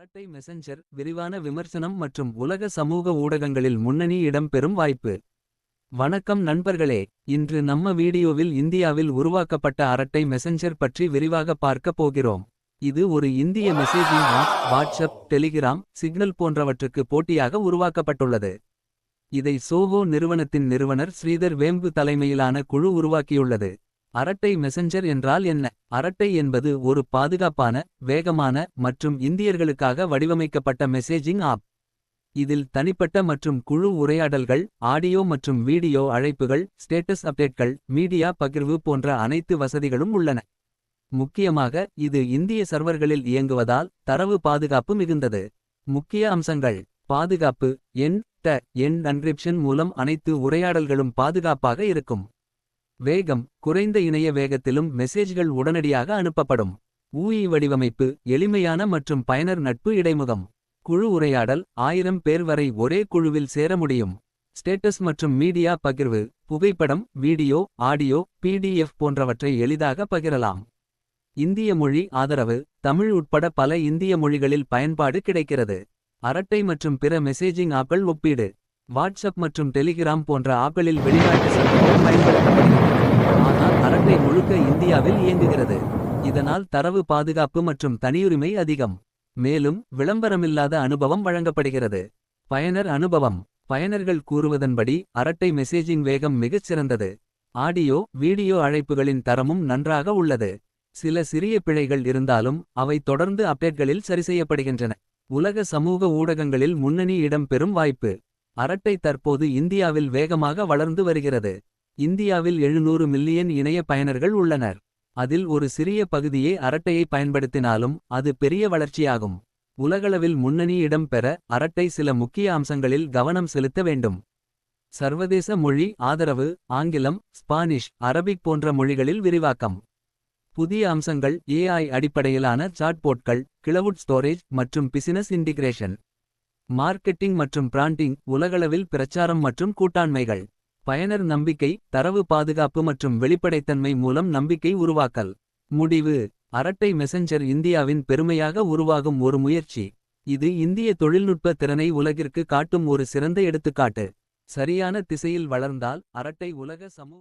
அரட்டை மெசஞ்சர் விரிவான விமர்சனம் மற்றும் உலக சமூக ஊடகங்களில் முன்னணி இடம்பெறும் வாய்ப்பு. வணக்கம் நண்பர்களே இன்று நம்ம வீடியோவில் இந்தியாவில் உருவாக்கப்பட்ட அரட்டை மெசஞ்சர் பற்றி விரிவாக பார்க்க போகிறோம். இது ஒரு இந்திய messaging app WhatsApp Telegram Signal போன்றவற்றுக்கு போட்டியாக உருவாக்கப்பட்டுள்ளது. இதை சோஹோ நிறுவனத்தின் நிறுவனர் ஸ்ரீதர் வேம்பு தலைமையிலான குழு உருவாக்கியுள்ளது. அரட்டை மெசஞ்சர் என்றால் என்ன அரட்டை என்பது ஒரு பாதுகாப்பான வேகமான மற்றும் இந்தியர்களுக்காக வடிவமைக்கப்பட்ட மெசேஜிங் ஆப். இதில் தனிப்பட்ட மற்றும் குழு உரையாடல்கள் ஆடியோ மற்றும் வீடியோ அழைப்புகள் ஸ்டேட்டஸ் அப்டேட்கள் மீடியா பகிர்வு போன்ற அனைத்து வசதிகளும் உள்ளன. முக்கியமாக இது இந்திய சர்வர்களில் இயங்குவதால் தரவு பாதுகாப்பு மிகுந்தது. முக்கிய அம்சங்கள் பாதுகாப்பு எண் ட எண் அன்கிரிப்ஷன் மூலம் அனைத்து உரையாடல்களும் பாதுகாப்பாக இருக்கும். வேகம் குறைந்த இணைய வேகத்திலும் மெசேஜ்கள் உடனடியாக அனுப்பப்படும். ஊஇ வடிவமைப்பு எளிமையான மற்றும் பயனர் நட்பு இடைமுகம். குழு உரையாடல் ஆயிரம் பேர் வரை ஒரே குழுவில் சேர முடியும். ஸ்டேட்டஸ் மற்றும் மீடியா பகிர்வு புகைப்படம் வீடியோ ஆடியோ பிடிஎஃப் போன்றவற்றை எளிதாக பகிரலாம். இந்திய மொழி ஆதரவு தமிழ் உட்பட பல இந்திய மொழிகளில் பயன்பாடு கிடைக்கிறது. அரட்டை மற்றும் பிற மெசேஜிங் ஆப்கள் ஒப்பீடு. வாட்ஸ்அப் மற்றும் டெலிகிராம் போன்ற ஆப்களில் வெளிநாட்டு சர்வர்கள் பயன்படுத்தப்படுகின்றன. ஆனால் அரட்டை முழுக்க இந்தியாவில் இயங்குகிறது. இதனால் தரவு பாதுகாப்பு மற்றும் தனியுரிமை அதிகம். மேலும் விளம்பரமில்லாத அனுபவம் வழங்கப்படுகிறது. பயனர் அனுபவம் பயனர்கள் கூறுவதன்படி அரட்டை மெசேஜிங் வேகம் மிகச் சிறந்தது. ஆடியோ வீடியோ அழைப்புகளின் தரமும் நன்றாக உள்ளது. சில சிறிய பிழைகள் இருந்தாலும் அவை தொடர்ந்து அப்டேட்களில் சரிசெய்யப்படுகின்றன. உலக சமூக ஊடகங்களில் முன்னணி இடம் பெறும் வாய்ப்பு. அரட்டை தற்போது இந்தியாவில் வேகமாக வளர்ந்து வருகிறது. இந்தியாவில் 700 மில்லியன் இணைய பயனர்கள் உள்ளனர். அதில் ஒரு சிறிய பகுதியே அரட்டையை பயன்படுத்தினாலும் அது பெரிய வளர்ச்சியாகும். உலகளவில் முன்னணி இடம் பெற அரட்டை சில முக்கிய அம்சங்களில் கவனம் செலுத்த வேண்டும். சர்வதேச மொழி ஆதரவு ஆங்கிலம் ஸ்பானிஷ் அரபிக் போன்ற மொழிகளில் விரிவாக்கம். புதிய அம்சங்கள் ஏஐ அடிப்படையிலான சாட்போட்கள் கிளவுட் ஸ்டோரேஜ் மற்றும் பிசினஸ் இன்டிகிரேஷன். மார்க்கெட்டிங் மற்றும் பிராண்டிங் உலகளவில் பிரச்சாரம் மற்றும் கூட்டாண்மைகள். பயனர் நம்பிக்கை தரவு பாதுகாப்பு மற்றும் வெளிப்படைத்தன்மை மூலம் நம்பிக்கை உருவாக்கல். முடிவு அரட்டை மெசஞ்சர் இந்தியாவின் பெருமையாக உருவாகும் ஒரு முயற்சி. இது இந்திய தொழில்நுட்ப திறனை உலகிற்கு காட்டும் ஒரு சிறந்த எடுத்துக்காட்டு. சரியான திசையில் வளர்ந்தால் அரட்டை உலக சமூக.